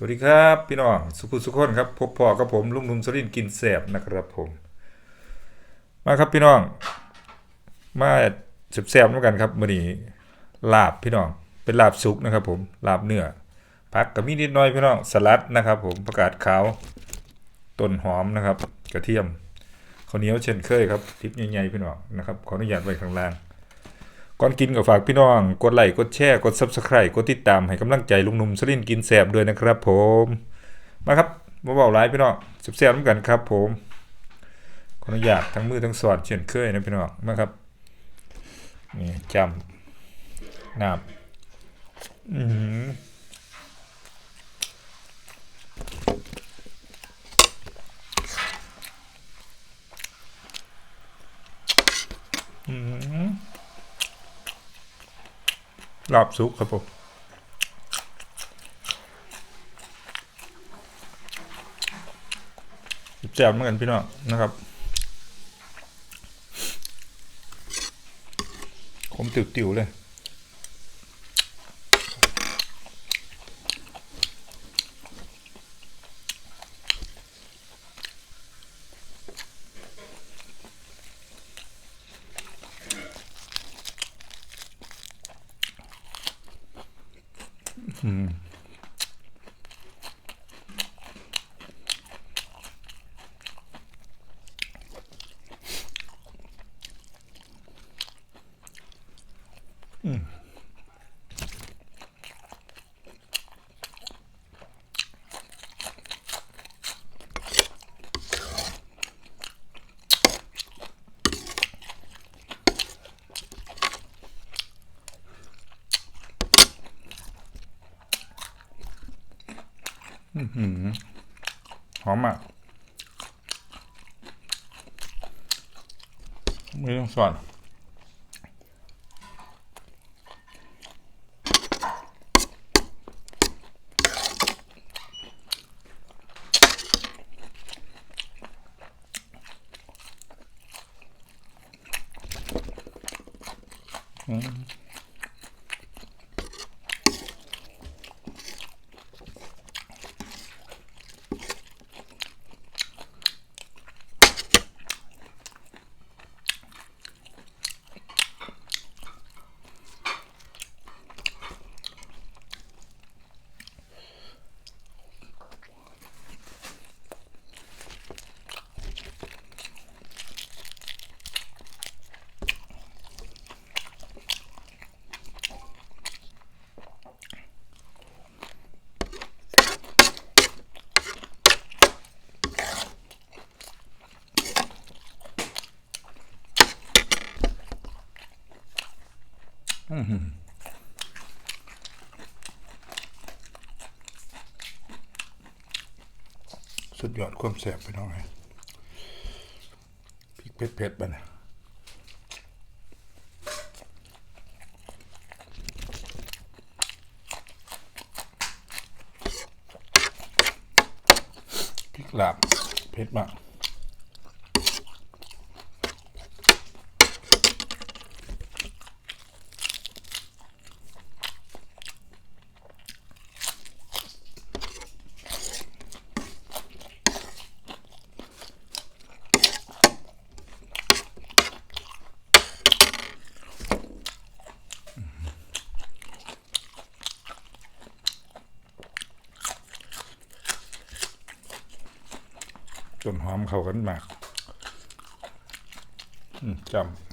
สวัสดีครับพี่น้องสุขุสุขคนครับพบพอกับผมลุงหนุ่มสรินกินแสบนะครับผมมาครับพี่น้องมาแสบๆด้วยกันครับมื้อนี้ลาบพี่น้องเป็นลาบสุกนะครับ ผมลาบเนื้อผักกับมีนิดน้อยพี่น้องสลัดนะครับ ผมประกาศขาวต้นหอมนะครับ กระเทียมข้าวเหนียวเช่นเคยครับทิปใหญ่ๆพี่น้องนะครับขออนุญาตไว้ข้างล่าง ก่อนกินก็ฝากพี่น้อง กดไลค์กดแชร์กด Subscribe กดติดตามให้กำลังใจลุงหนุ่มสลินกินแสบด้วยนะครับ ผม มาครับมาเบาไลฟ์พี่น้องแสบๆเหมือนกันครับ ผมขออนุญาตทั้งมือทั้งสอดเช่นเคยนะพี่น้องมาครับนี่จำน้ำอือหืออือหือ ลาบซุกครับผมแจ่บเหมือนกันพี่น้องนะครับผมติวๆเลย 음. หอมอะไม่ต้องสอน สุดยอดความแสบพี่น้องไงพริกเผ็ดๆไปนะพริกหลาบเผ็ดมาก จนหอมเข้ากันมากจำ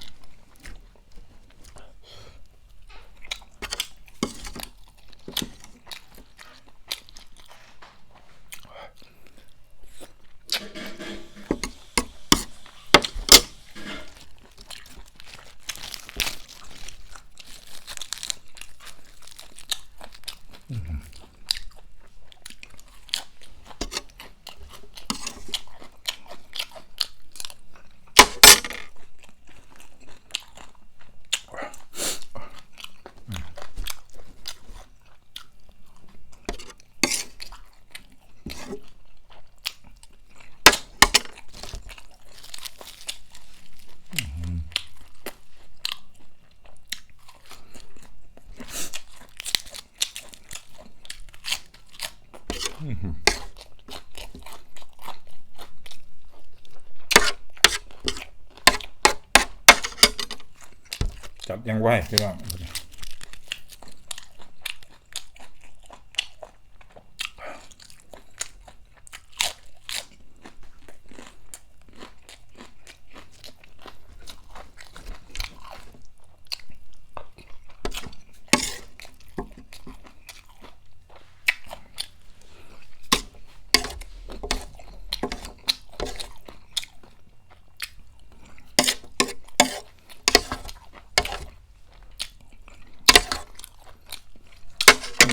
จับยังไหวพี่น้อง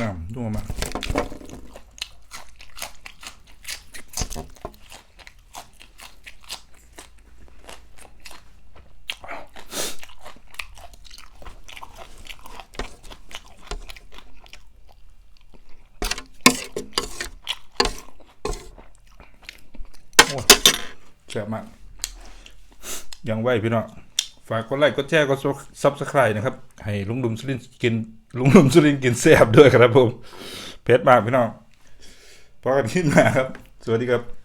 น้ำนัวมากโอ้ แซ่บมากยังไหวพี่น้องฝากกดไลค์กดแชร์กดซับสไครต์นะครับ ให้ลุงลุมสุรินกินลุงลุมสุรินกินแซ่บด้วยครับผม เพชรมากพี่น้องพอกันที่มาครับ สวัสดีครับ